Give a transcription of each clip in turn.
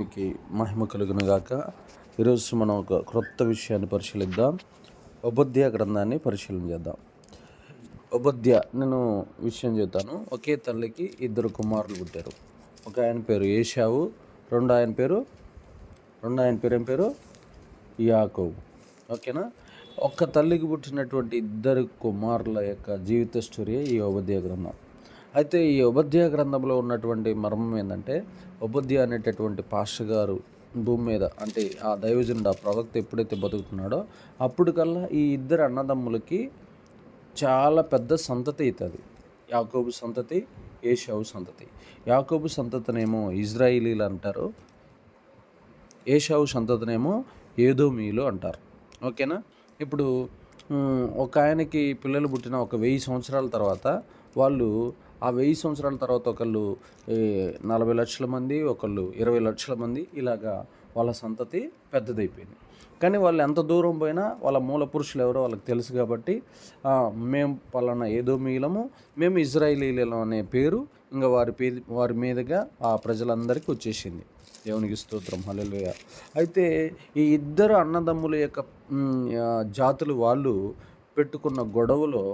మీకు మహిమ కలుగును గాక. ఈరోజు మనం ఒక క్రొత్త విషయాన్ని పరిశీలిద్దాం. ఉపధ్య గ్రంథాన్ని పరిశీలన చేద్దాం. ఉపధ్య నేను విషయం చెప్తాను ఒకే తల్లికి ఇద్దరు కుమారులు పుట్టారు. ఒక ఆయన పేరు ఏషావు రెండు ఆయన పేరు రెండు ఆయన పేరు ఏం పేరు? యాకోబు. ఓకేనా? ఒక్క తల్లికి పుట్టినటువంటి ఇద్దరు కుమారుల యొక్క జీవిత స్టోరీ ఈ ఉపధ్య గ్రంథం. అయితే ఈ ఉపధ్యాయ గ్రంథంలో ఉన్నటువంటి మర్మం ఏంటంటే ఉపధ్య అనేటటువంటి పాస్టర్ గారు భూమి మీద అంటే ఆ దైవజనుడు ఆ ప్రవక్త ఎప్పుడైతే బతుకుతున్నాడో అప్పటికల్లా ఈ ఇద్దరు అన్నదమ్ములకి చాలా పెద్ద సంతతి అవుతుంది. యాకోబు సంతతి ఏషావు సంతతి. యాకోబు సంతతినేమో ఇజ్రాయిలీలు అంటారు ఏషావు సంతతనేమో ఏదోమీలు అంటారు. ఓకేనా? ఇప్పుడు ఒక ఆయనకి పిల్లలు పుట్టిన ఒక వెయ్యి సంవత్సరాల తర్వాత వాళ్ళు ఆ వెయ్యి సంవత్సరాల తర్వాత ఒకళ్ళు నలభై లక్షల మంది ఒకళ్ళు ఇరవై లక్షల మంది ఇలాగా వాళ్ళ సంతతి పెద్దదైపోయింది. కానీ వాళ్ళు ఎంత దూరం పోయినా వాళ్ళ మూల పురుషులు ఎవరో వాళ్ళకి తెలుసు కాబట్టి మేము పలానా ఏదో మీలము మేము ఇజ్రాయిలీలం అనే పేరు ఇంకా వారి పే వారి మీదుగా ఆ ప్రజలందరికీ వచ్చేసింది. దేవునికి స్తోత్రం. హల్లెలూయా. అయితే ఈ ఇద్దరు అన్నదమ్ముల యొక్క జాతులు వాళ్ళు పెట్టుకున్న గొడవలో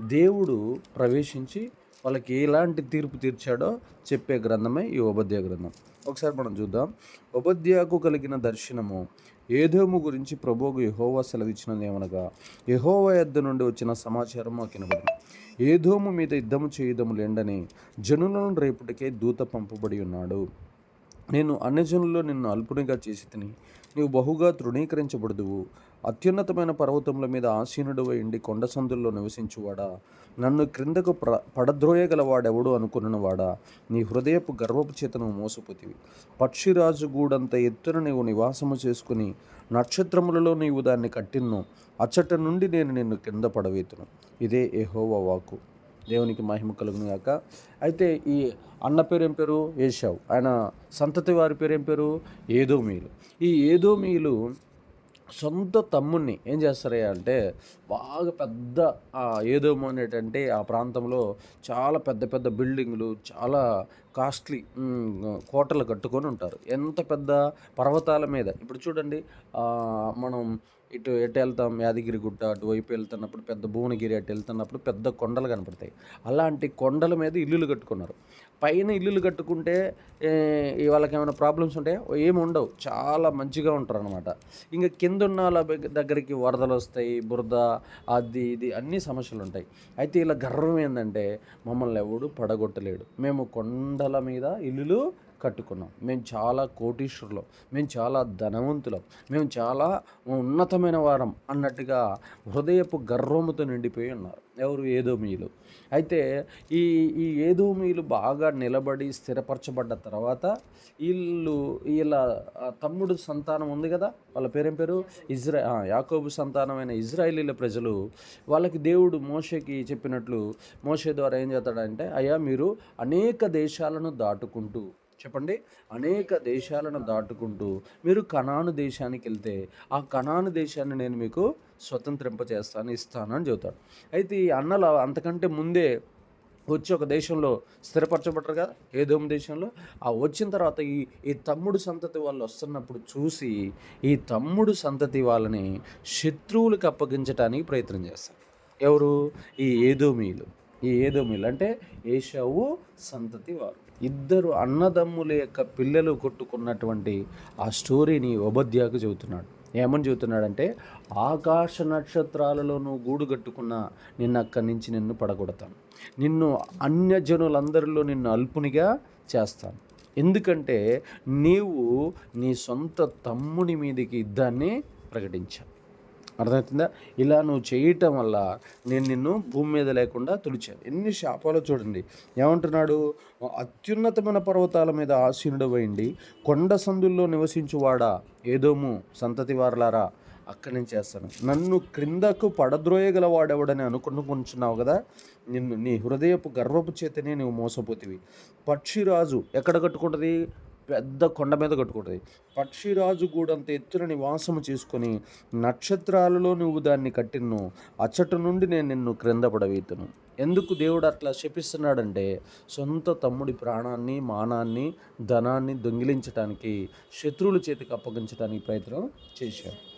దేవుడు ప్రవేశించి వాళ్ళకి ఎలాంటి తీర్పు తీర్చాడో చెప్పే గ్రంథమే ఈ ఉపధ్యాయ గ్రంథం. ఒకసారి మనం చూద్దాం. ఉపధ్యాకు కలిగిన దర్శనము ఏదోము గురించి ప్రభువుకు యహోవా సెలవిచ్చినది ఏమనగా యహోవా యొద్ద నుండి వచ్చిన సమాచారం మాకు వినబడింది ఏదోము మీద యుద్ధము చేయదము లేండని జనులను రేపుటికే దూత పంపబడి ఉన్నాడు. నేను అన్యజనుల్లో నిన్ను అల్పునిగా చేసి తిని నీవు బహుగా తృణీకరించబడదువు. అత్యున్నతమైన పర్వతముల మీద ఆసీనుడు ఉండి కొండ సందుల్లో నివసించువాడా? నన్ను క్రిందకు ప్ర పడద్రోయగలవాడెవడు అనుకున్నవాడా నీ హృదయపు గర్వపు చేతను మోసపోతివి. పక్షిరాజు గూడంత ఎత్తున నీవు నివాసము చేసుకుని నక్షత్రములలో నీవు దాన్ని కట్టిన్ను. అచ్చట నుండి నేను నిన్ను కింద పడవేతును. ఇదే ఎహోవా వాకు దేవునికి మహిమ కలుగును గాక. అయితే ఈ అన్న పేరు ఏం పేరు? ఏషావు ఆయన సంతతి వారి పేరు ఏం పేరు? ఏదోమీలు ఈ ఏదోమీలు సొంత తమ్ముడిని ఏం చేస్తారయ్యా అంటే బాగా పెద్ద ఏదో అనేటంటే ఆ ప్రాంతంలో చాలా పెద్ద పెద్ద బిల్డింగ్లు చాలా కాస్ట్లీ కోటలు కట్టుకొని ఉంటారు. ఎంత పెద్ద పర్వతాల మీద? ఇప్పుడు చూడండి మనం ఇటు ఎటు వెళ్తాం యాదగిరి గుట్ట అటువైపు వెళ్తున్నప్పుడు పెద్ద భువనగిరి అటు వెళ్తున్నప్పుడు పెద్ద కొండలు కనపడతాయి. అలాంటి కొండల మీద ఇల్లులు కట్టుకున్నారు. పైన ఇల్లులు కట్టుకుంటే వాళ్ళకి ఏమైనా ప్రాబ్లమ్స్ ఉంటాయి ఏమి ఉండవు. చాలా మంచిగా ఉంటారు అనమాట ఇంకా కింద ఉన్న వాళ్ళ దగ్గరికి వరదలు వస్తాయి బురద అది ఇది అన్ని సమస్యలు ఉంటాయి. అయితే ఇలా గర్వం ఏంటంటే మమ్మల్ని ఎవడు పడగొట్టలేడు. మేము కొండల మీద ఇల్లులు కట్టుకున్నాం. మేము చాలా కోటీశ్వరులం. మేము చాలా ధనవంతులం. మేము చాలా ఉన్నతమైన వారం అన్నట్టుగా హృదయపు గర్వముతో నిండిపోయి ఉన్నారు. ఎవరు? ఏదోమీలు అయితే ఈ ఈ ఏదోమీలు బాగా నిలబడి స్థిరపరచబడ్డ తర్వాత వీళ్ళు వీళ్ళ తమ్ముడు సంతానం ఉంది కదా? వాళ్ళ పేరేం పేరు? ఇజ్రా యాకోబు సంతానమైన ఇజ్రాయిలీల ప్రజలు వాళ్ళకి దేవుడు మోషేకి చెప్పినట్లు మోషే ద్వారా ఏం చేస్తాడంటే అయ్యా మీరు అనేక దేశాలను దాటుకుంటూ చెప్పండి. అనేక దేశాలను దాటుకుంటూ మీరు కణాను దేశానికి వెళ్తే ఆ కణాను దేశాన్ని నేను మీకు స్వతంత్రింపచేస్తాను ఇస్తాను అని చెబుతాడు. అయితే ఈ అన్నలు అంతకంటే ముందే వచ్చి ఒక దేశంలో స్థిరపరచబడరు కదా ఏదోం దేశంలో. ఆ వచ్చిన తర్వాత ఈ ఈ తమ్ముడు సంతతి వాళ్ళు వస్తున్నప్పుడు చూసి ఈ తమ్ముడు సంతతి వాళ్ళని శత్రువులకు అప్పగించడానికి ప్రయత్నం చేస్తారు. ఎవరు? ఈ ఏదోమీలు ఈ ఏదోమీలు అంటే ఏషావు సంతతి వారు. ఇద్దరు అన్నదమ్ముల యొక్క పిల్లలు కొట్టుకున్నటువంటి ఆ స్టోరీని ఉపధ్యాకు చెబుతున్నాడు. ఏమని చెబుతున్నాడంటే ఆకాశ నక్షత్రాలలో నువ్వు గూడు కట్టుకున్నా నిన్ను అక్కడి నుంచి నిన్ను పడగొడతాను. నిన్ను అన్యజనులందరిలో నిన్ను అల్పునిగా చేస్తాను. ఎందుకంటే నీవు నీ సొంత తమ్ముని మీదకి యుద్ధాన్ని ప్రకటించావు. అర్థమవుతుందా? ఇలా నువ్వు చేయటం వల్ల నేను నిన్ను భూమి మీద లేకుండా తుడిచాను. ఎన్ని శాపాలు చూడండి. ఏమంటున్నాడు? అత్యున్నతమైన పర్వతాల మీద ఆసీనుడు అయింది కొండ సందుల్లో నివసించువాడా ఏదోము సంతతి వారలారా? అక్కడి నుంచి చేస్తాను. నన్ను క్రిందకు పడద్రోయగలవాడెవడని అనుకుంటున్నావు కదా? నిన్ను నీ హృదయపు గర్వపు చేతనే నువ్వు మోసపోతివి. పక్షిరాజు ఎక్కడ కట్టుకుంటుంది? పెద్ద కొండ మీద కట్టుకుంటుంది. పక్షిరాజు గూడంత ఎత్తున నివాసము చేసుకొని నక్షత్రాలలో నువ్వు దాన్ని కట్టిను అచ్చట నుండి నేను నిన్ను క్రింద పడవేతును ఎందుకు దేవుడు అట్లా శపిస్తున్నాడంటే సొంత తమ్ముడి ప్రాణాన్ని మానాన్ని ధనాన్ని దొంగిలించడానికి శత్రువుల చేతికి అప్పగించడానికి ప్రయత్నం చేశాడు.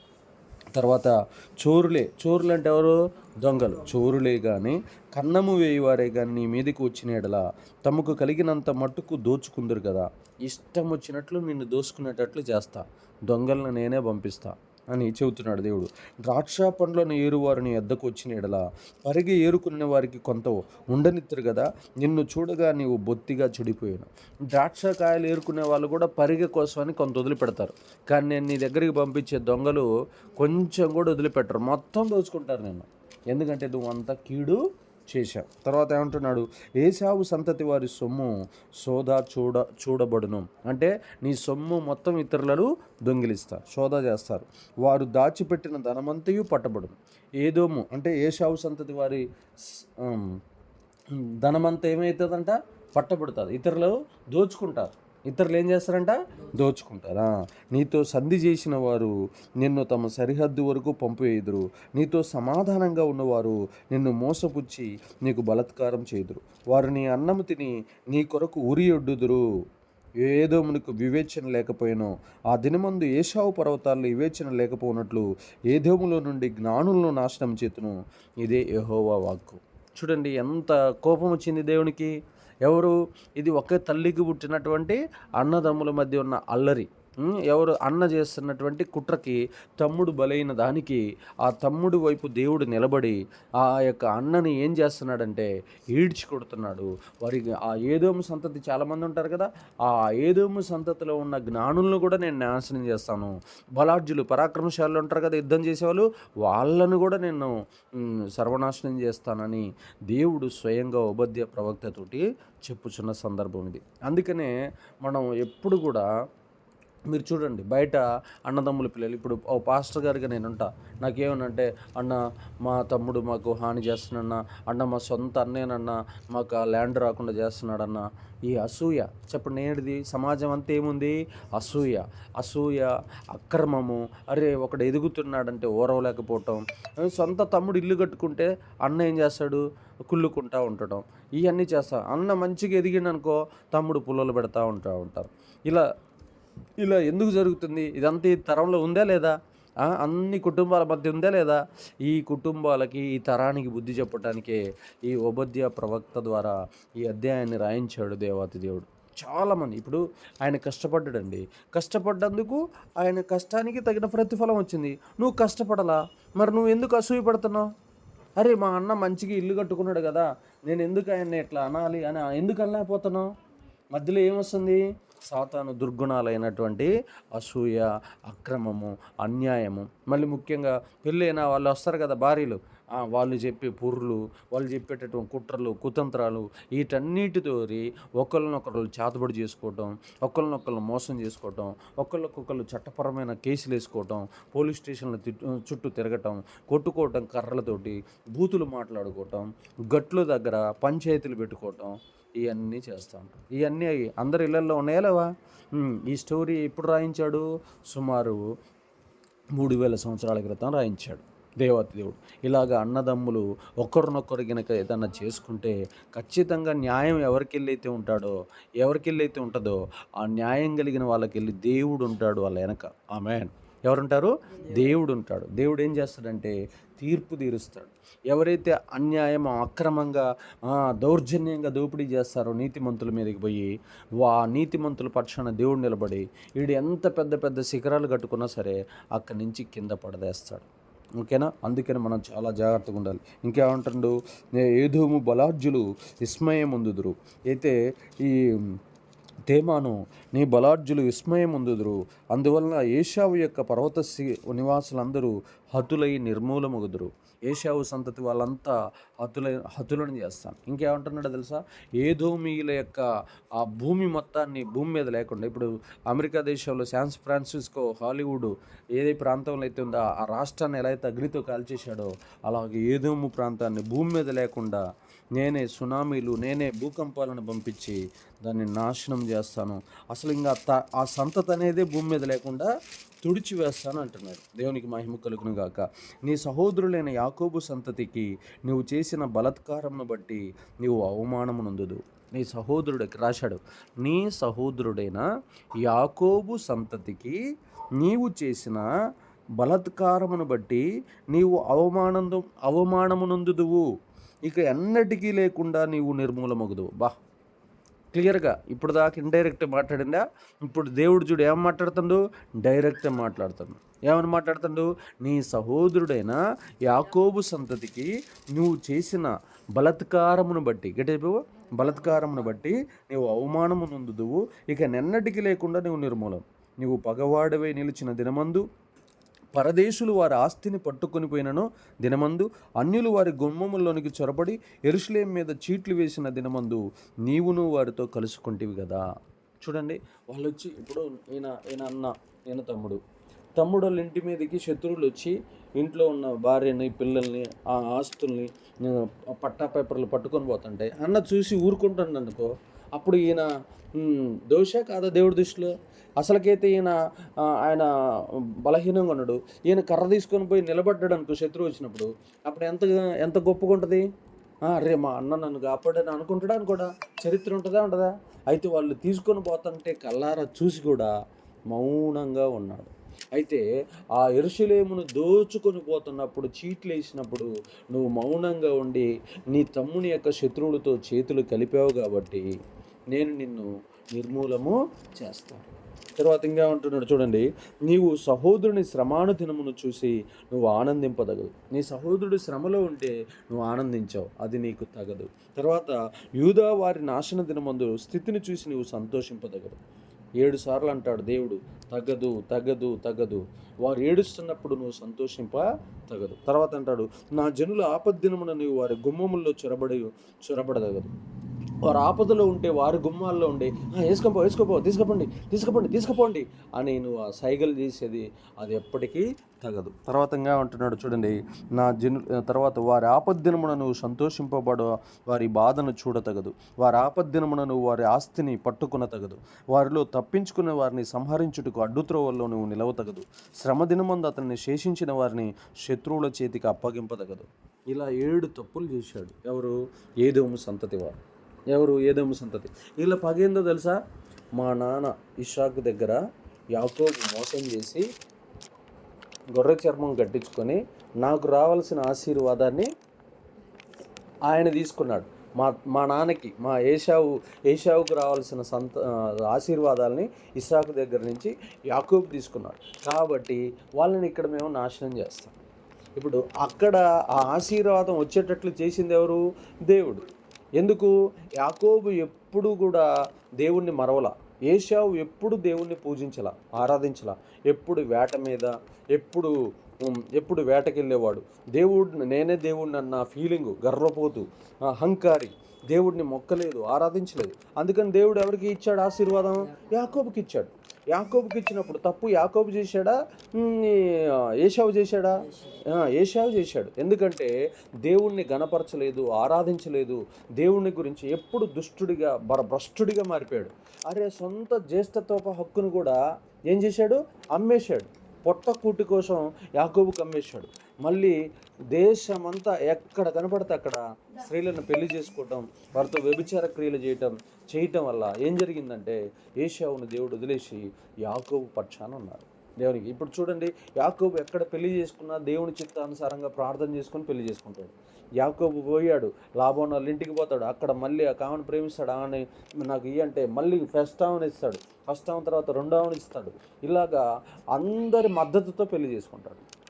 తర్వాత చోరులే. చోరులు అంటే ఎవరు? దొంగలు. చోరులే కానీ కన్నము వేయవారే కానీ నీ మీదకి వచ్చిన ఎడల తమకు కలిగినంత మట్టుకు దోచుకుందరు కదా. ఇష్టం వచ్చినట్లు నిన్ను దోచుకునేటట్లు చేస్తా. దొంగలను నేనే పంపిస్తా. అని చెబుతున్నాడు దేవుడు. ద్రాక్ష పండ్లను ఏరువారిని ఎద్దకు వచ్చిన ఎడలా పరిగి ఏరుకునే వారికి కొంత ఉండనిత్తరు కదా నిన్ను చూడగా నీవు బొత్తిగా చెడిపోయాను. ద్రాక్ష కాయలు ఏరుకునే వాళ్ళు కూడా పరిగె కోసమని కొంత వదిలిపెడతారు. కానీ నేను నీ దగ్గరికి పంపించే దొంగలు కొంచెం కూడా వదిలిపెట్టరు. మొత్తం దోచుకుంటారు నేను ఎందుకంటే నువ్వు అంత కీడు చేశావు తర్వాత ఏమంటున్నాడు? ఏసావు సంతతి వారి సొమ్ము సోదా చూడ చూడబడును. అంటే నీ సొమ్ము మొత్తం ఇతరులను దొంగిలిస్తారు సోదా చేస్తారు. వారు దాచిపెట్టిన ధనమంతయు పట్టబడును. ఏదోము అంటే ఏసావు సంతతి వారి ధనమంత ధనమంతా ఏమవుతుందంట పట్టబడుతుంది. ఇతరులు దోచుకుంటారు. ఇతరులు ఏం చేస్తారంట? దోచుకుంటారా? నీతో సంధి చేసిన వారు నిన్ను తమ సరిహద్దు వరకు పంపివేయుదురు నీతో సమాధానంగా ఉన్నవారు నిన్ను మోసపుచ్చి నీకు బలత్కారం చేయుదురు. వారు నీ అన్నము తిని నీ కొరకు ఉరియొడ్డుదురు ఏదో మనకు వివేచన లేకపోయినో ఆ దినమందు ఏషావు పర్వతాల్లో వివేచన లేకపోయినట్లు ఏదోములో నుండి జ్ఞానులను నాశనం చేతును. ఇదే యహోవా వాక్కు. చూడండి ఎంత కోపం వచ్చింది దేవునికి? ఎవరు? ఇది ఒకే తల్లికి పుట్టినటువంటి అన్నదమ్ముల మధ్య ఉన్న అల్లరి. ఎవరు అన్న చేస్తున్నటువంటి కుట్రకి తమ్ముడు బలైన దానికి ఆ తమ్ముడు వైపు దేవుడు నిలబడి ఆ యొక్క అన్నని ఏం చేస్తున్నాడంటే ఈడ్చి కొడుతున్నాడు. వారికి ఆ ఏదోము సంతతి చాలామంది ఉంటారు కదా ఆ ఏదోము సంతతిలో ఉన్న జ్ఞానులను కూడా నేను నాశనం చేస్తాను. బలాఢ్యులు పరాక్రమశాలు ఉంటారు కదా యుద్ధం చేసేవాళ్ళు వాళ్ళను కూడా నేను సర్వనాశనం చేస్తానని దేవుడు స్వయంగా ఉపాధ్య ప్రవక్తతోటి చెప్పుచున్న సందర్భం ఇది. అందుకనే మనం ఎప్పుడు కూడా మీరు చూడండి బయట అన్నదమ్ముల పిల్లలు ఇప్పుడు ఓ పాస్టర్ గారిగా నేను ఉంటా నాకేమనంటే అన్న మా తమ్ముడు మాకు హాని చేస్తున్నాడన్న అన్న మా సొంత అన్నయ్యనన్న మాకు ఆ ల్యాండ్ రాకుండా చేస్తున్నాడన్న ఈ అసూయ. చెప్పండి ఏంటిది సమాజం అంతా ఏముంది? అసూయ. అసూయ అక్రమము. అరే ఒకడు ఎదుగుతున్నాడంటే ఓరవలేకపోవటం. సొంత తమ్ముడు ఇల్లు కట్టుకుంటే అన్న ఏం చేస్తాడు? కుళ్ళుకుంటా ఉండటం. ఇవన్నీ చేస్తా. అన్న మంచిగా ఎదిగిండనుకో తమ్ముడు పుల్లలు పెడతా ఉంటా ఉంటారు. ఇలా ఇలా ఎందుకు జరుగుతుంది? ఇదంతా ఈ తరంలో ఉందా లేదా? అన్ని కుటుంబాల మధ్య ఉందా లేదా? ఈ కుటుంబాలకి ఈ తరానికి బుద్ధి చెప్పడానికే ఈ ఉపధ్య ప్రవక్త ద్వారా ఈ అధ్యాయాన్ని రాయించాడు దేవాతి దేవుడు. చాలామంది ఇప్పుడు ఆయన కష్టపడ్డాడండి. కష్టపడ్డందుకు ఆయన కష్టానికి తగిన ప్రతిఫలం వచ్చింది. నువ్వు కష్టపడలా? మరి నువ్వు ఎందుకు అసూయ పడుతున్నావు? అరే మా అన్న మంచిగా ఇల్లు కట్టుకున్నాడు కదా. నేను ఎందుకు ఆయన్ని ఇట్లా అనాలి అని ఎందుకు అనలేకపోతున్నావు? మధ్యలో ఏమొస్తుంది? సాతాను దుర్గుణాలైనటువంటి అసూయ అక్రమము అన్యాయము. మళ్ళీ ముఖ్యంగా పెళ్ళైన వాళ్ళు వస్తారు కదా భార్యలు. వాళ్ళు చెప్పే పుర్రులు వాళ్ళు చెప్పేటటువంటి కుట్రలు కుతంత్రాలు వీటన్నిటితోరి ఒకళ్ళనొకరు చేతబడి చేసుకోవటం ఒకరినొకరు మోసం చేసుకోవటం ఒకళ్ళకొకళ్ళు చట్టపరమైన కేసులు వేసుకోవటం పోలీస్ స్టేషన్ల చుట్టూ తిరగటం కొట్టుకోవటం కర్రలతోటి బూతులు మాట్లాడుకోవటం గట్లు దగ్గర పంచాయతీలు పెట్టుకోవటం ఇవన్నీ చేస్తూ ఉంటారు ఇవన్నీ అందరి ఇళ్ళలో ఉన్నాయా లేవా? ఈ స్టోరీ ఎప్పుడు రాయించాడు? సుమారు మూడు వేల సంవత్సరాల క్రితం రాయించాడు దేవత దేవుడు. ఇలాగ అన్నదమ్ములు ఒకరినొకరు గనక ఏదన్నా చేసుకుంటే ఖచ్చితంగా న్యాయం ఎవరికి వెళ్ళైతే ఉంటాడో ఎవరికి వెళ్ళైతే ఉంటుందో ఆ న్యాయం కలిగిన వాళ్ళకి వెళ్ళి దేవుడు ఉంటాడు వాళ్ళ వెనక. ఆమెన్. ఎవరుంటారు? దేవుడు ఉంటాడు దేవుడు ఏం చేస్తాడంటే తీర్పు తీరుస్తాడు. ఎవరైతే అన్యాయం అక్రమంగా దౌర్జన్యంగా దోపిడీ చేస్తారో నీతిమంతుల మీదకి పోయి వా నీతిమంతుల పక్షాన దేవుడు నిలబడి వీడు ఎంత పెద్ద పెద్ద శిఖరాలు కట్టుకున్నా సరే అక్కడి నుంచి కింద పడదేస్తాడు. ఓకేనా? అందుకని మనం చాలా జాగ్రత్తగా ఉండాలి. ఇంకేమంటుండు? ఏదోము బలార్జులు విస్మయం ఉందుదురు. అయితే ఈ తేమాను నీ బలార్జులు విస్మయం ఉందుదురు అందువలన ఏషావు యొక్క పర్వత నివాసులందరూ హతులై నిర్మూలమగుదురు. ఏషావు సంతతి వాళ్ళంతా హతుల హతులను చేస్తాను. ఇంకేమంటున్నాడో తెలుసా? ఏదోమీల యొక్క ఆ భూమి మొత్తాన్ని భూమి మీద లేకుండా ఇప్పుడు అమెరికా దేశంలో శాన్ ఫ్రాన్సిస్కో హాలీవుడ్ ఏ ప్రాంతంలో అయితే ఉందో ఆ రాష్ట్రాన్ని ఎలా అయితే అగ్నితో కాల్చేశాడో అలాగే ఏదోము ప్రాంతాన్ని భూమి మీద లేకుండా నేనే సునామీలు నేనే భూకంపాలను పంపించి దాన్ని నాశనం చేస్తాను. అసలు ఇంకా త- ఆ సంతతి అనేదే భూమి మీద లేకుండా తుడిచివేస్తాను అంటున్నాడు. దేవునికి మహిమ కలుగును గాక. నీ సహోదరులైన యాకోబు సంతతికి నువ్వు చేసిన బలత్కారంను బట్టి నీవు అవమానమునందుదు నీ సహోదరుడికి రాశాడు నీ సహోదరుడైన యాకోబు సంతతికి నీవు చేసిన బలత్కారమును బట్టి నీవు అవమానందు అవమానమునందుదువు ఇక ఎన్నటికీ లేకుండా నీవు నిర్మూలమగుదువు. బా. క్లియర్గా ఇప్పుడు దాకా ఇండైరెక్ట్ మాట్లాడిందా? ఇప్పుడు దేవుడు చూడు ఏం మాట్లాడుతుండు? డైరెక్ట్ మాట్లాడుతుండు. ఏమని మాట్లాడుతుండు? నీ సహోదరుడైన యాకోబు సంతతికి నువ్వు చేసిన బలత్కారమును బట్టి. గట్టి బలత్కారమును బట్టి నీవు అవమానము నొందుదువు. ఇక నిన్నటికి లేకుండా నువ్వు నిర్మూలం. నీవు పగవాడవై నిలిచిన దినమందు పరదేశులు వారి ఆస్తిని పట్టుకొని పోయినను దినమందు అన్యులు వారి గుమ్మముల్లోనికి చొరబడి ఎరుసలేం మీద చీట్లు వేసిన దినమందు నీవును వారితో కలుసుకుంటేవి కదా చూడండి వాళ్ళు వచ్చి ఇప్పుడు ఈయన ఈయన అన్న ఈయన తమ్ముడు. తమ్ముడు వాళ్ళ ఇంటి మీదకి శత్రువులు వచ్చి ఇంట్లో ఉన్న భార్యని పిల్లల్ని ఆ ఆస్తుల్ని పట్టా పేపర్లు పట్టుకొని పోతుంటాయి. అన్న చూసి ఊరుకుంటుండనుకో అనుకో అప్పుడు ఈయన దోష కాదా దేవుడి దృష్టిలో? అసలుకైతే ఈయన ఆయన బలహీనంగా ఉన్నాడు. ఈయన కర్ర తీసుకొని పోయి నిలబడ్డాడు అనుకో శత్రువు వచ్చినప్పుడు. అప్పుడు ఎంత ఎంత గొప్పగా ఉంటుంది? రే మా అన్న నన్ను కాపాడని అనుకుంటాడా అనుకోడా? చరిత్ర ఉంటుందా ఉంటుందా అయితే వాళ్ళు తీసుకొని పోతుంటే కల్లారా చూసి కూడా మౌనంగా ఉన్నాడు. అయితే ఆ ఎరుసలేమును దోచుకొని పోతున్నప్పుడు చీట్లు వేసినప్పుడు నువ్వు మౌనంగా ఉండి నీ తమ్ముని యొక్క శత్రువులతో చేతులు కలిపావు కాబట్టి నేను నిన్ను నిర్మూలము చేస్తాను. తర్వాత ఇంకా ఉంటున్నాడు. చూడండి నీవు సహోదరుని శ్రమాను దినమును చూసి నువ్వు ఆనందింపదగదు. నీ సహోదరుడు శ్రమలో ఉంటే నువ్వు ఆనందించావు. అది నీకు తగదు. తర్వాత యూదా వారి నాశన దినమందు స్థితిని చూసి నువ్వు సంతోషింపదగదు ఏడు సార్లు అంటాడు దేవుడు తగ్గదు తగ్గదు తగ్గదు వారు ఏడుస్తున్నప్పుడు నువ్వు సంతోషింప తగదు తర్వాత అంటాడు నా జనుల ఆపద్దినమున నీవు వారి గుమ్మముల్లో చొరబడి చొరబడదగదు. వారు ఆపదలో ఉంటే వారి గుమ్మాల్లో ఉండి వేసుకోపో వేసుకోపో తీసుకుపోండి తీసుకుపోండి తీసుకుపోండి అని నువ్వు ఆ సైగలు చేసేది అది ఎప్పటికీ తగదు. తర్వాత ఉంటున్నాడు అంటున్నాడు చూడండి నా జను తర్వాత వారి ఆపద్దినమున నువ్వు సంతోషింపబడ వారి బాధను చూడతగదు వారి ఆపద్దినమున నువ్వు వారి ఆస్తిని పట్టుకున తగదు. వారిలో తప్పించుకునే వారిని సంహరించుటకు అడ్డుత్రోవల్లో నువ్వు నిలవతగదు. శ్రమ దినమందు అతన్ని శేషించిన వారిని శత్రువుల చేతికి అప్పగింపదగదు ఇలా ఏడు తప్పులు చేశాడు. ఎవరు? ఏదోము సంతతి వారు ఎవరు? ఏదోము సంతతి. వీళ్ళ పగేందో తెలుసా? మా నాన్న ఇషాక్ దగ్గర యాకోబు మోసం చేసి గొర్రె చర్మం కట్టించుకొని నాకు రావాల్సిన ఆశీర్వాదాన్ని ఆయన తీసుకున్నాడు. మా మా నాన్నకి మా ఏషావు ఏషావుకు రావాల్సిన సంత ఆశీర్వాదాలని ఇసాకు దగ్గర నుంచి యాకూబ్ తీసుకున్నాడు. కాబట్టి వాళ్ళని ఇక్కడ మేము నాశనం చేస్తాం. ఇప్పుడు అక్కడ ఆ ఆశీర్వాదం వచ్చేటట్లు చేసింది ఎవరు? దేవుడు. ఎందుకు? యాకోబు ఎప్పుడు కూడా దేవుణ్ణి మరవల. ఏషావు ఎప్పుడు దేవుణ్ణి పూజించలా ఆరాధించలా. ఎప్పుడు వేట మీద ఎప్పుడు ఎప్పుడు వేటకెళ్ళేవాడు. దేవుడు నేనే దేవుడిని అన్న ఫీలింగు గర్వపోతు అహంకారి దేవుడిని మొక్కలేదు ఆరాధించలేదు. అందుకని దేవుడు ఎవరికి ఇచ్చాడు ఆశీర్వాదం? యాకోబుకి ఇచ్చాడు యాకోబుకి ఇచ్చినప్పుడు తప్పు యాకోబు చేశాడా? ఏషావు చేశాడా? ఏషావు చేశాడు. ఎందుకంటే దేవుణ్ణి గణపరచలేదు ఆరాధించలేదు. దేవుణ్ణి గురించి ఎప్పుడు దుష్టుడిగా బర భ్రష్టుడిగా మారిపోయాడు. అరే సొంత జ్యేష్ఠతోప హక్కును కూడా ఏం చేశాడు? అమ్మేశాడు. పొట్ట కూటి కోసం యాకోబుకి కమ్మేశాడు. మళ్ళీ దేశమంతా ఎక్కడ కనపడితే అక్కడ స్త్రీలను పెళ్ళి చేసుకోవటం వారితో వ్యభిచార క్రియలు చేయటం చేయటం వల్ల ఏం జరిగిందంటే ఏషావును దేవుడు వదిలేసి యాకోబు పక్షాన ఉన్నారు. దేవునికి. ఇప్పుడు చూడండి యాకోబు ఎక్కడ పెళ్ళి చేసుకున్నా దేవుని చిత్తానుసారంగా ప్రార్థన చేసుకుని పెళ్ళి చేసుకుంటాడు. యాకోబు పోయాడు లాభం వాళ్ళ ఇంటికి పోతాడు. అక్కడ మళ్ళీ ఆ కామని ప్రేమిస్తాడు ఆమె నాకు ఇవి అంటే మళ్ళీ ఫస్ట్ ఆమెను ఇస్తాడు. ఫస్ట్ ఆమె తర్వాత రెండో ఆమెను ఇస్తాడు. ఇలాగా అందరి మద్దతుతో పెళ్ళి చేసుకుంటాడు.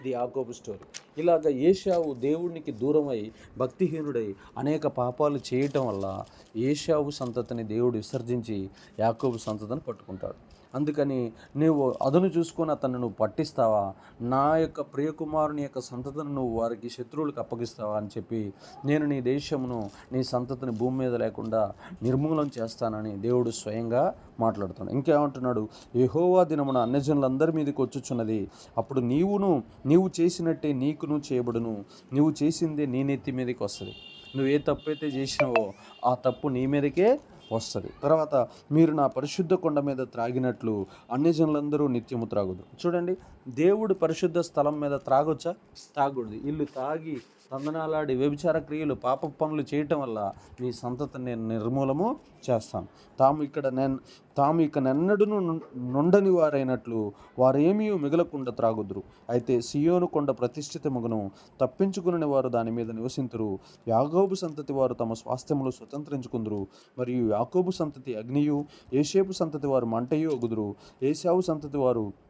ఇది యాకోబు స్టోరీ. ఇలాగ ఏషావు దేవునికి దూరమై భక్తిహీనుడై అనేక పాపాలు చేయటం వల్ల ఏషావు సంతతిని దేవుడు విసర్జించి యాకోబు సంతతిని పట్టుకుంటాడు. అందుకని నీవు అదును చూసుకొని అతన్ని నువ్వు పట్టిస్తావా? నా యొక్క ప్రియకుమారుని యొక్క సంతతిని నువ్వు వారికి శత్రువులకు అప్పగిస్తావా అని చెప్పి నేను నీ దేశమును నీ సంతతిని భూమి మీద లేకుండా నిర్మూలన చేస్తానని దేవుడు స్వయంగా మాట్లాడుతున్నాడు. ఇంకేమంటున్నాడు? యహోవా దినమున అన్యజనులందరి మీదకి వచ్చుచున్నది. అప్పుడు నీవును నీవు చేసినట్టే నీకును చేయబడును. నీవు చేసిందే నీ నెత్తి మీదకి వస్తుంది. నువ్వు ఏ తప్పు అయితే చేసినావో ఆ తప్పు నీ మీదకే వస్తుంది. తర్వాత మీరు నా పరిశుద్ధ కొండ మీద త్రాగినట్లు అన్ని జనులందరూ నిత్యము త్రాగుదు చూడండి దేవుడు పరిశుద్ధ స్థలం మీద త్రాగొచ్చా? తాగకూడదు ఇల్లు తాగి తందనాలాడి వ్యభిచార క్రియలు పాప పనులు చేయటం వల్ల మీ సంతతి నేను నిర్మూలము చేస్తాను. తాము ఇక్కడ నేను తాము ఇక నెన్నడును నుండని వారైనట్లు వారేమీ మిగలకుండా త్రాగుదురు. అయితే సియోను కొండ ప్రతిష్ఠిత మగను తప్పించుకుని వారు దాని మీద నివసింతురు. యాగోబు సంతతి వారు తమ స్వాస్థ్యములు స్వతంత్రించుకుందరు. మరియు యాకోబు సంతతి అగ్నియు ఏషేపు సంతతి వారు మంటయు ఒగుదురు ఏసావు సంతతి వారు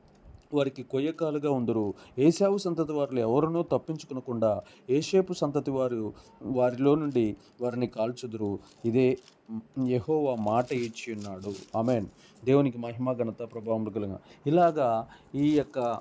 వారికి కొయ్యకాలుగా ఉందరు. ఏసావు సంతతి వారిలో ఎవరినో తప్పించుకునకుండా ఏషేపు సంతతి వారు వారిలో నుండి వారిని కాల్చుదురు. ఇదే యహోవా మాట ఇచ్చి ఉన్నాడు. అమెన్ దేవునికి మహిమ ఘనత ప్రభావం కలుగా ఇలాగా ఈ యొక్క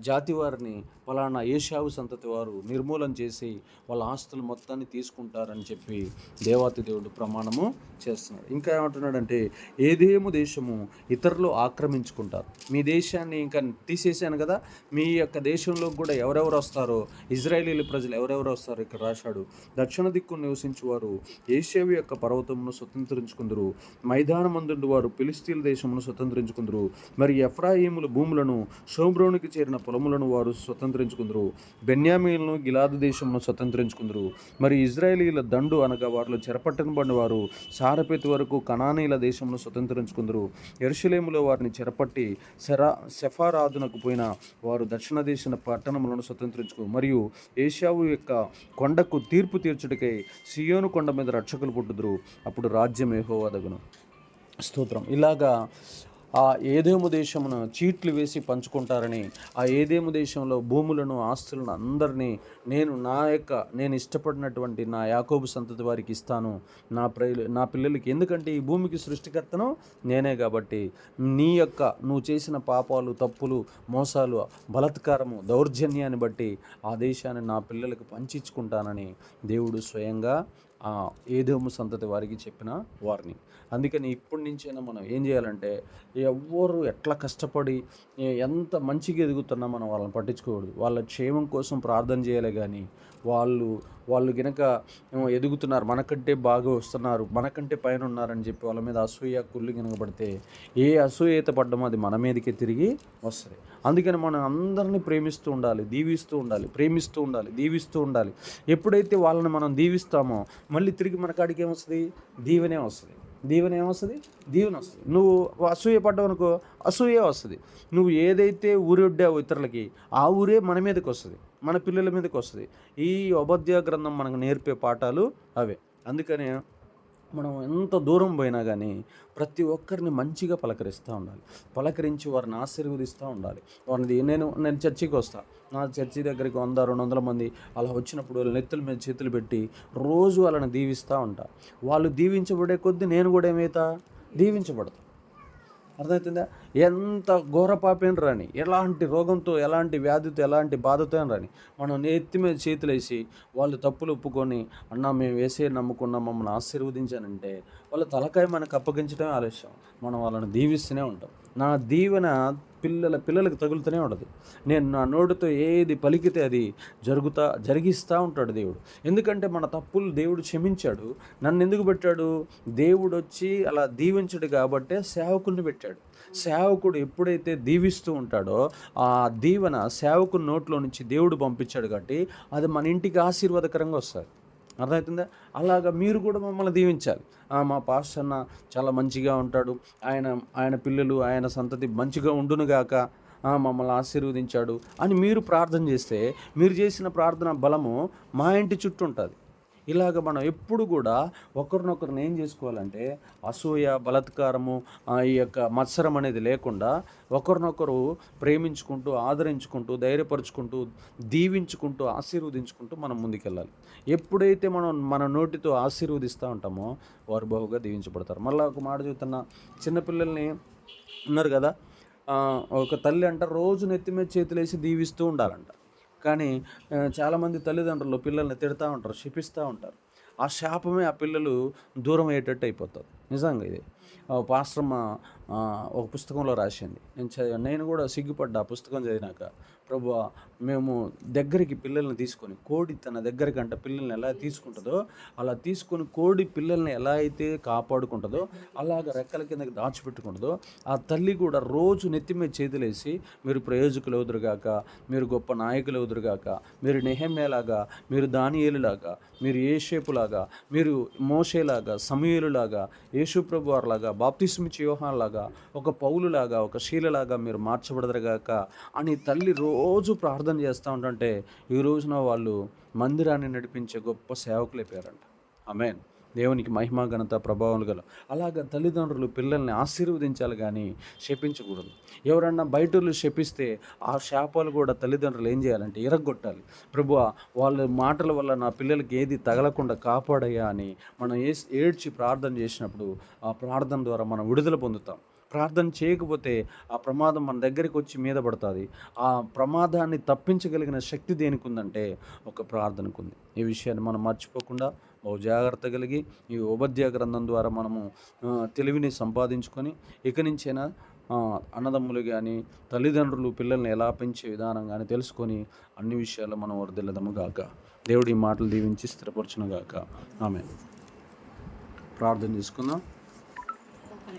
జాతి వారిని ఫలానా ఏషావు సంతతి వారు నిర్మూలన చేసి వాళ్ళ ఆస్తులు మొత్తాన్ని తీసుకుంటారని చెప్పి దేవాతి దేవుడు ప్రమాణము చేస్తున్నాడు. ఇంకా ఏమంటున్నాడంటే ఏదేమో దేశము ఇతరులు ఆక్రమించుకుంటారు? మీ దేశాన్ని ఇంకా తీసేసాను కదా? మీ యొక్క దేశంలో కూడా ఎవరెవరు వస్తారో? ఇజ్రాయేలీల ప్రజలు ఎవరెవరు వస్తారో ఇక్కడ రాశాడు. దక్షిణ దిక్కు నివసించేవారు ఏషేవి యొక్క పర్వతం దేశమును స్వతంత్రించుకుందరు. మైదానమందుండు వారు పిలిస్తీన్ దేశమును స్వతంత్రించుకుందరు. మరి ఎఫ్రాయిముల భూములను షోమ్రోనికి చేరిన పొలములను వారు స్వతంత్రించుకుందరు. బెన్యామీలను గిలాదు దేశమును స్వతంత్రించుకుందరు. మరి ఇజ్రాయేలీల దండు అనగా వారిలో చెరపట్టనబడిన వారు సారపేతి వరకు కణానీల దేశమును స్వతంత్రించుకుందరు. ఎరుషులేములో వారిని చెరపట్టి సెరా సెఫారాదునకు పోయిన వారు దక్షిణ దేశ పట్టణములను స్వతంత్రించుకు మరియు ఏషావు యొక్క కొండకు తీర్పు తీర్చుటకై సియోను కొండ మీద రక్షకులు పుట్టుదురు. అప్పుడు రాజ్యం ఏహోవదగును స్తోత్రం. ఇలాగా ఆ ఏదేము దేశమున చీట్లు వేసి పంచుకుంటారని ఆ ఏదేము దేశంలో భూములను ఆస్తులను అందరినీ నేను నా యొక్క నేను ఇష్టపడినటువంటి నా యాకోబు సంతతి వారికి ఇస్తాను. నా ప్రజలు నా పిల్లలకి. ఎందుకంటే ఈ భూమికి సృష్టికర్తను నేనే కాబట్టి నీ యొక్క నువ్వు చేసిన పాపాలు తప్పులు మోసాలు బలత్కారము దౌర్జన్యాన్ని బట్టి ఆ దేశాన్ని నా పిల్లలకు పంచించుకుంటానని దేవుడు స్వయంగా ఏదేమో సంతతి వారికి చెప్పిన వారిని అందుకని ఇప్పటి నుంచైనా మనం ఏం చేయాలంటే ఎవ్వరు ఎట్లా కష్టపడి ఎంత మంచిగా ఎదుగుతున్నా మనం వాళ్ళని పట్టించుకోకూడదు. వాళ్ళ క్షేమం కోసం ప్రార్థన చేయాలి కానీ వాళ్ళు వాళ్ళు గినక ఎదుగుతున్నారు. మనకంటే బాగా వస్తున్నారు. మనకంటే పైన ఉన్నారని చెప్పి వాళ్ళ మీద అసూయ కుళ్ళు గినకబడితే ఏ అసూయత పడ్డమో అది మన మీదకే తిరిగి వస్తుంది. అందుకని మనం అందరినీ ప్రేమిస్తూ ఉండాలి దీవిస్తూ ఉండాలి ప్రేమిస్తూ ఉండాలి దీవిస్తూ ఉండాలి. ఎప్పుడైతే వాళ్ళని మనం దీవిస్తామో మళ్ళీ తిరిగి మన కాడికి ఏమొస్తుంది దీవెనే వస్తుంది. దీవెన ఏమొస్తుంది దీవెన వస్తుంది. నువ్వు అసూయ పడ్డావు అనుకో వస్తుంది. నువ్వు ఏదైతే ఊరొడ్డావు ఇతరులకి ఆ ఊరే మన మీదకి వస్తుంది. మన పిల్లల మీదకి వస్తుంది. ఈ ఉపాధ్యాయ గ్రంథం మనకు నేర్పే పాఠాలు అవే. అందుకనే మనం ఎంత దూరం పోయినా కానీ ప్రతి ఒక్కరిని మంచిగా పలకరిస్తూ ఉండాలి. పలకరించి వారిని ఆశీర్వదిస్తూ ఉండాలి. వారిని నేను నేను చర్చికి వస్తాను నా చర్చి దగ్గరికి వంద రెండు వందల మంది అలా వచ్చినప్పుడు వాళ్ళ నెత్తుల మీద చేతులు పెట్టి రోజు వాళ్ళని దీవిస్తూ ఉంటా. వాళ్ళు దీవించబడే కొద్దీ నేను కూడా ఏమవుతా దీవించబడతా. అర్థమవుతుందా? ఎంత ఘోర పాపేం రాని ఎలాంటి రోగంతో ఎలాంటి వ్యాధితో ఎలాంటి బాధతో రాని మనం నెత్తి మీద చేతులేసి వాళ్ళు తప్పులు ఒప్పుకొని అన్న మేము వేసే నమ్ముకున్న మమ్మల్ని ఆశీర్వదించానంటే వాళ్ళ తలకాయ మనకు అప్పగించడమే ఆలస్యం. మనం వాళ్ళని దీవిస్తూనే ఉంటాం. నా దీవెన పిల్లల పిల్లలకు తగులుతూనే ఉండదు. నేను నా నోటితో ఏది పలికితే అది జరుగుతా జరిగిస్తూ ఉంటాడు దేవుడు. ఎందుకంటే మన తప్పులు దేవుడు క్షమించాడు. నన్ను ఎందుకు పెట్టాడు? దేవుడు వచ్చి అలా దీవించడు కాబట్టే సేవకుడిని పెట్టాడు. సేవకుడు ఎప్పుడైతే దీవిస్తూ ఉంటాడో ఆ దీవెన సేవకుని నోట్లో నుంచి దేవుడు పంపించాడు కాబట్టి అది మన ఇంటికి ఆశీర్వాదకరంగా వస్తుంది. అర్థమవుతుందా? అలాగా మీరు కూడా మమ్మల్ని దీవించాలి. మా పాస్ అన్న చాలా మంచిగా ఉంటాడు. ఆయన ఆయన పిల్లలు ఆయన సంతతి మంచిగా ఉండునుగాక మమ్మల్ని ఆశీర్వదించాడు అని మీరు ప్రార్థన చేస్తే మీరు చేసిన ప్రార్థన బలము మా ఇంటి చుట్టూ ఉంటుంది. ఇలాగ మనం ఎప్పుడు కూడా ఒకరినొకరిని ఏం చేసుకోవాలంటే అసూయ బలత్కారము ఈ యొక్క మత్సరం అనేది లేకుండా ఒకరినొకరు ప్రేమించుకుంటూ ఆదరించుకుంటూ ధైర్యపరుచుకుంటూ దీవించుకుంటూ ఆశీర్వదించుకుంటూ మనం ముందుకెళ్ళాలి. ఎప్పుడైతే మనం మన నోటితో ఆశీర్వదిస్తూ ఉంటామో వారు బహుగా దీవించబడతారు. మళ్ళీ ఒక మాట చెబుతున్నా చిన్నపిల్లల్ని ఉన్నారు కదా ఒక తల్లి అంట రోజు నెత్తి మీద చేతులేసి దీవిస్తూ ఉండాలంట. కానీ చాలామంది తల్లిదండ్రులు పిల్లల్ని తిడతా ఉంటారు శిపిస్తూ ఉంటారు. ఆ శాపమే ఆ పిల్లలు దూరం అయ్యేటట్టు అయిపోతుంది నిజంగా ఇది. పాశ్రమ ఒక పుస్తకంలో రాసింది. నేను చదివా నేను కూడా సిగ్గుపడ్డా ఆ పుస్తకం చదివినాక ప్రభు మేము దగ్గరికి పిల్లల్ని తీసుకొని కోడి తన దగ్గరికి పిల్లల్ని ఎలా తీసుకుంటుందో అలా తీసుకొని కోడి పిల్లల్ని ఎలా అయితే కాపాడుకుంటుందో అలాగ రెక్కల కిందకి దాచిపెట్టుకుంటుందో ఆ తల్లి కూడా రోజు నెత్తి మీద చేతులేసి మీరు ప్రయోజకులు ఎదురుగాక మీరు గొప్ప నాయకులు ఎదురుగాక మీరు నెహమ్మేలాగా మీరు దానియేలులాగా మీరు ఏషేపులాగా మీరు మోషేలాగా యేసు యేసుప్రభు వారిలాగా బాప్తిస్మిచ్చి యోహాన్లాగా ఒక పౌలులాగా ఒక శీలలాగా మీరు మార్చబడదరగాక అని తల్లి రోజు ప్రార్థన చేస్తూ ఉంటుంటే ఈ రోజున వాళ్ళు మందిరాన్ని నడిపించే గొప్ప సేవకులైపోయారంట. మీన్ దేవునికి మహిమ ఘనత ప్రభావాలు గల అలాగ తల్లిదండ్రులు పిల్లల్ని ఆశీర్వదించాలి కానీ శపించకూడదు. ఎవరన్నా బయటలు శపిస్తే ఆ శాపాలు కూడా తల్లిదండ్రులు ఏం చేయాలంటే ఇరగొట్టాలి. ప్రభు వాళ్ళ మాటల వల్ల నా పిల్లలకి ఏది తగలకుండా కాపాడయ్యా అని మనం ఏ ఏడ్చి ప్రార్థన చేసినప్పుడు ఆ ప్రార్థన ద్వారా మనం విడుదల పొందుతాం. ప్రార్థన చేయకపోతే ఆ ప్రమాదం మన దగ్గరికి వచ్చి మీద పడుతుంది. ఆ ప్రమాదాన్ని తప్పించగలిగిన శక్తి దేనికి ఉందంటే ఒక ప్రార్థనకు ఉంది ఈ విషయాన్ని మనం మర్చిపోకుండా ఓ జాగ్రత్త కలిగి ఈ ఉపధ్యాయ గ్రంథం ద్వారా మనము తెలివిని సంపాదించుకొని ఇక నుంచైనా అన్నదమ్ములు కానీ తల్లిదండ్రులు పిల్లల్ని ఎలా పెంచే విధానం కానీ తెలుసుకొని అన్ని విషయాల్లో మనం వర్దిల్లదము గాక. దేవుడి మాటలు దీవించి స్థిరపరచును గాక. ఆమె ప్రార్థన చేసుకుందాం.